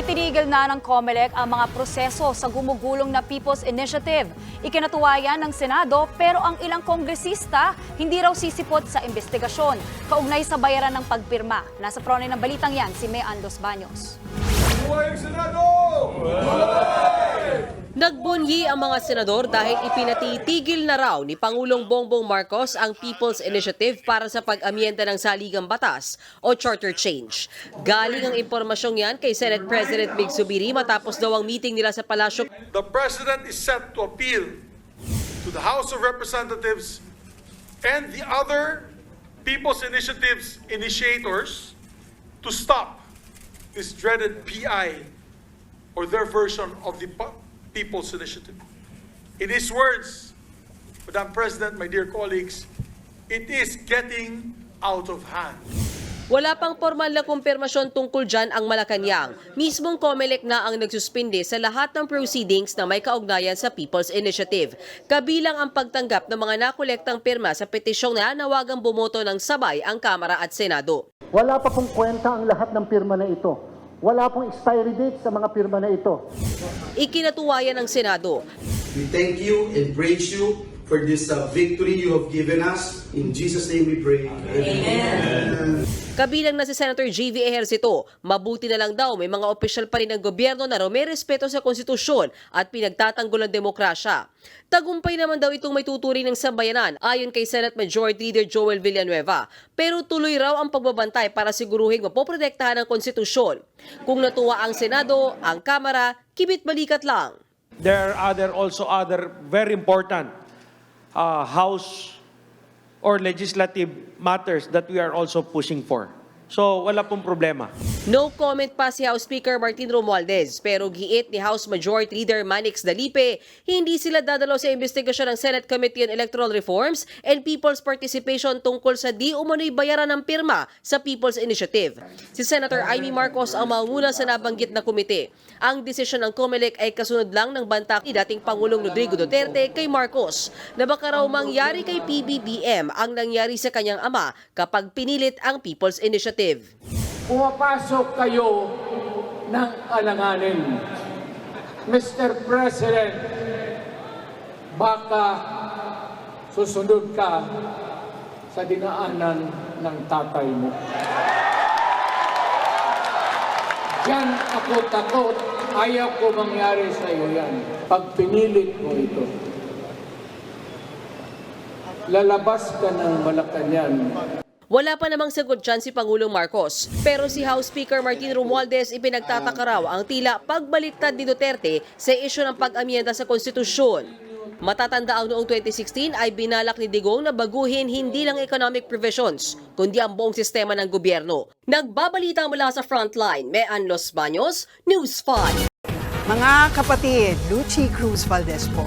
Itinigil na ng COMELEC ang mga proseso sa gumugulong na People's Initiative. Ikinatuwayan ng Senado pero ang ilang kongresista hindi raw sisipot sa investigasyon. Kaugnay sa bayaran ng pagpirma. Nasa prone ng balitang yan si Mean Los Baños. Buhay Senado! Nagbunyi ang mga senador dahil ipinatitigil na raw ni Pangulong Bongbong Marcos ang People's Initiative para sa pag-amyenda ng saligang batas o charter change. Galing ang impormasyong yan kay Senate President Mig Zubiri matapos daw ang meeting nila sa palasyo The President is set to appeal to the House of Representatives and the other People's Initiatives initiators to stop this dreaded PI or their version of the People's Initiative. In his words, Madam President, my dear colleagues, it is getting out of hand. Wala pang formal na kumpirmasyon tungkol dyan ang Malacanang. Mismong COMELEC na ang nagsuspinde sa lahat ng proceedings na may kaugnayan sa People's Initiative. Kabilang ang pagtanggap ng mga nakolektang pirma sa petisyong na nawagang bumoto ng sabay ang Kamara at Senado. Wala pa pong kwenta ang lahat ng pirma na ito. Wala pong expiry date sa mga pirma na ito. Ikinatuwayan ng Senado. We thank you and praise you for this uh, victory you have given us. In Jesus' name we pray. Amen. Kabilang na si Senator J.V. Ejercito, mabuti na lang daw may mga opisyal pa rin ng gobyerno na may respeto sa konstitusyon at pinagtatanggol ang demokrasya. Tagumpay naman daw itong may tuturing ng sambayanan ayon kay Senate Majority Leader Joel Villanueva. Pero tuloy raw ang pagbabantay para siguruhin mapoprotektahan ang konstitusyon. Kung natuwa ang Senado, ang Kamara, kibit balikat lang. There are other also other very important uh, House or legislative matters that we are also pushing for. So wala pong problema. No comment pa si House Speaker Martin Romualdez pero giit ni House Majority Leader Manix Dalipe, hindi sila dadalo sa investigasyon ng Senate Committee on Electoral Reforms and People's Participation tungkol sa di umano'y bayaran ng pirma sa People's Initiative. Si Senator Amy Marcos ang maunguna sa nabanggit na komite. Ang desisyon ng COMELEC ay kasunod lang ng banta ni dating Pangulong Rodrigo Duterte kay Marcos na baka raw mangyari kay PBBM ang nangyari sa kanyang ama kapag pinilit ang People's Initiative. Pumapasok kayo ng alanganin. Mr. President, baka susunod ka sa dinaanan ng tatay mo. Diyan ako takot. Ayaw ko mangyari sa iyo yan. Pag pinilit mo ito, lalabas ka ng Malacanang Wala pa namang sagot dyan si Pangulong Marcos. Pero si House Speaker Martin Romualdez ipinagtataka raw ang tila pagbaliktad ni Duterte sa isyu ng pag-amyenda sa konstitusyon. Matatanda ang noong 2016 ay binalak ni Digong na baguhin hindi lang economic provisions, kundi ang buong sistema ng gobyerno. Nagbabalita mula sa frontline, Mean Los Baños, News 5. Mga kapatid, Lucy Cruz Valdez po,